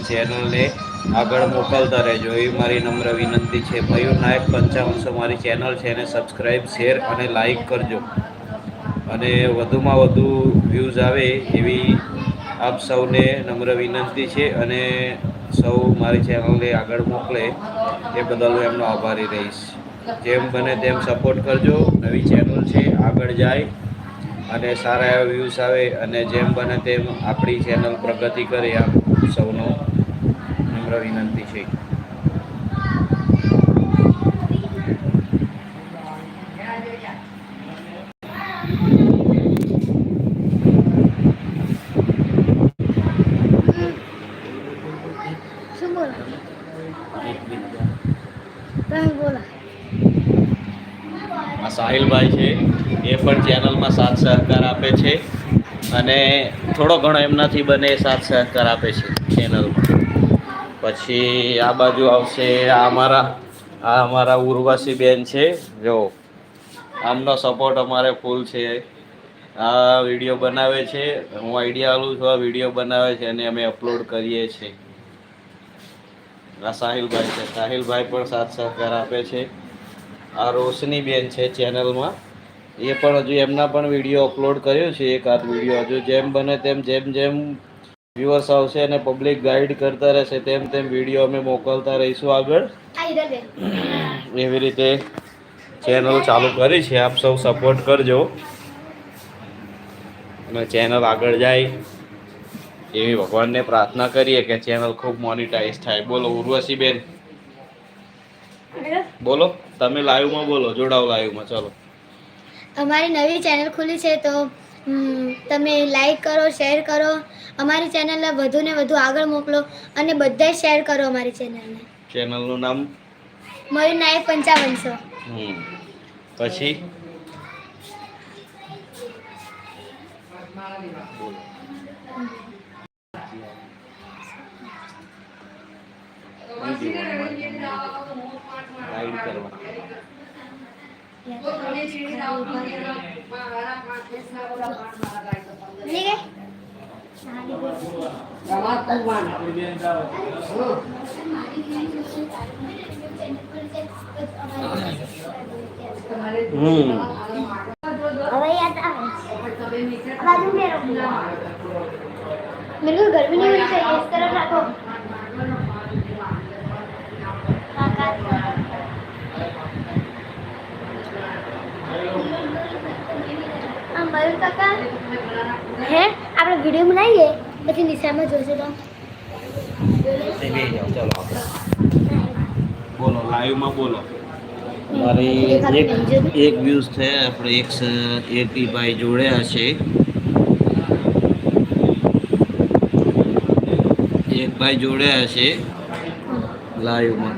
ચેનલને આગળ મોકલતા રહેજો. એ મારી નમ્ર વિનંતી છે. મયુર નાયક પંચાવનસો મારી ચેનલ છે એને સબસ્ક્રાઈબ શેર અને લાઈક કરજો. અને વધુમાં વધુ વ્યૂઝ આવે એવી આપ સૌને નમ્ર વિનંતી છે અને સૌ મારી ચેનલને આગળ મોકલે એ બદલ હું એમનો આભારી રહીશ. જેમ બને તેમ સપોર્ટ કરજો. નવી ચેનલ છે, આગળ જાય. અને સારા એવા વ્યૂઝ આવે અને જેમ બને તેમ આપણી ચેનલ પ્રગતિ કરે આપ સૌનો નમ્ર વિનંતી છે. બોલો. આ સાહિલભાઈ છે, એ પણ ચેનલમાં સાથ સહકાર આપે છે અને થોડો ઘણો એમનાથી બને સાથ સહકાર આપે છે ચેનલમાં. પછી આ બાજુ આવશે આ અમારા આ અમારા ઉર્વશી બેન છે, જો, આમનો સપોર્ટ અમારે ફૂલ છે. આ વીડિયો બનાવે છે, હું આઈડિયા આલું છું, આ વીડિયો બનાવે છે અને અમે અપલોડ કરીએ છીએ. આ સાહિલભાઈ છે, સાહિલભાઈ પણ સાથ સહકાર આપે છે. આ રોશની બેન છે ચેનલમાં. એ પણ હજુ એમના પણ વીડિયો અપલોડ કર્યો છે, એક આધ વીડિયો. હજુ જેમ બને તેમ, જેમ જેમ વ્યુઅર્સ આવશે અને પબ્લિક ગાઈડ કરતા રહેશે, તેમ તેમ વીડિયો અમે મોકલતા રહીશું આગળ. એવી રીતે ચેનલ ચાલુ કરી છે. આપ સૌ સપોર્ટ કરજો. અને ચેનલ આગળ જાય. એવી ભગવાનને પ્રાર્થના કરીએ કે ચેનલ ખૂબ મોનિટાઈઝ થાય. બોલો ઉર્વશી બેન બોલો તમે લાઈવમાં બોલો જોડાઓ લાઈવમાં ચાલો. અમારી નવી ચેનલ ખુલી છે તો તમે લાઈક કરો શેર કરો. અમારી ચેનલને વધુ ને વધુ આગળ મોકલો અને બધા શેર કરો અમારી ચેનલને. ચેનલનું નામ? મયુર નાયક પંચાવનસો પછી? બોલો. ગાઈડ કરવા ઠીક હે? હમ હવે યાદ આવે આ બાજુ મેરો मेरे को गर्मी नहीं होनी चाहिए इस तरफ रखो આ કાકા? હે? આપણે વીડિયો બનાવીએ? પછી નિશામાં જોશે તો. બોલો લાઈવમાં બોલો. મારે એક એક વ્યૂઝ થયા આપણે એક એક ભાઈ જોડ્યા છે. એક ભાઈ જોડ્યા છે લાઈવમાં.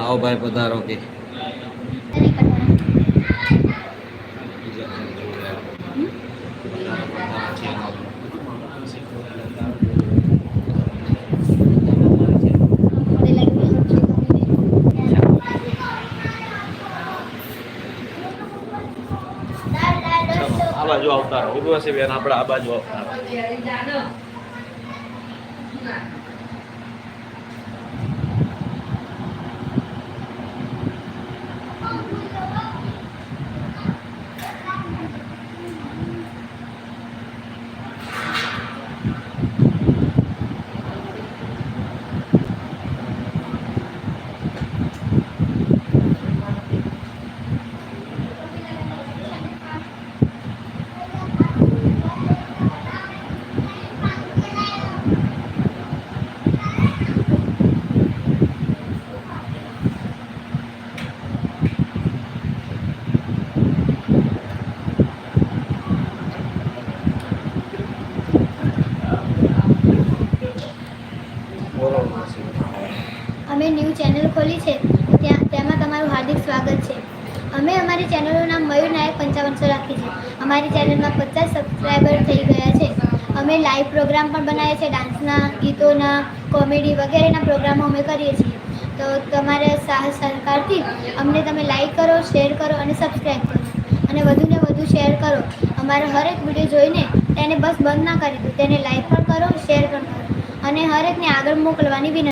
આવો ભાઈ પધારો કે ચલો, આ બાજુ આવતા રહો ઉર્વશી બેન આપણે આ બાજુ આવતા. બોલો ઉર્વશી બેન. અમે ન્યૂ ચેનલ ખોલી છે. ત્યાં તેમાં તમારું હાર્દિક સ્વાગત છે. અમે અમારી ચેનલનું નામ મયુર નાયક પંચાવનસો રાખી છે. અમારી ચેનલમાં પચાસ સબસ્ક્રાઈબર થઈ ગયા છે. અમે લાઈવ પ્રોગ્રામ પણ બનાવીએ છીએ, ડાન્સના, ગીતોના, કોમેડી વગેરેના પ્રોગ્રામો અમે કરીએ છીએ. તો તમારે સાહસ સહકારથી અમને તમે લાઈક કરો, શેર કરો અને સબસ્ક્રાઈબ કરો. અને વધુને વધુ શેર કરો. અમારો હરેક વીડિયો જોઈને તેને બસ બંધ ના કરી દો. તેને લાઈક પણ કરો, શેર પણ કરો. અને હરેકને આગળ મોકલવાની વિનંતી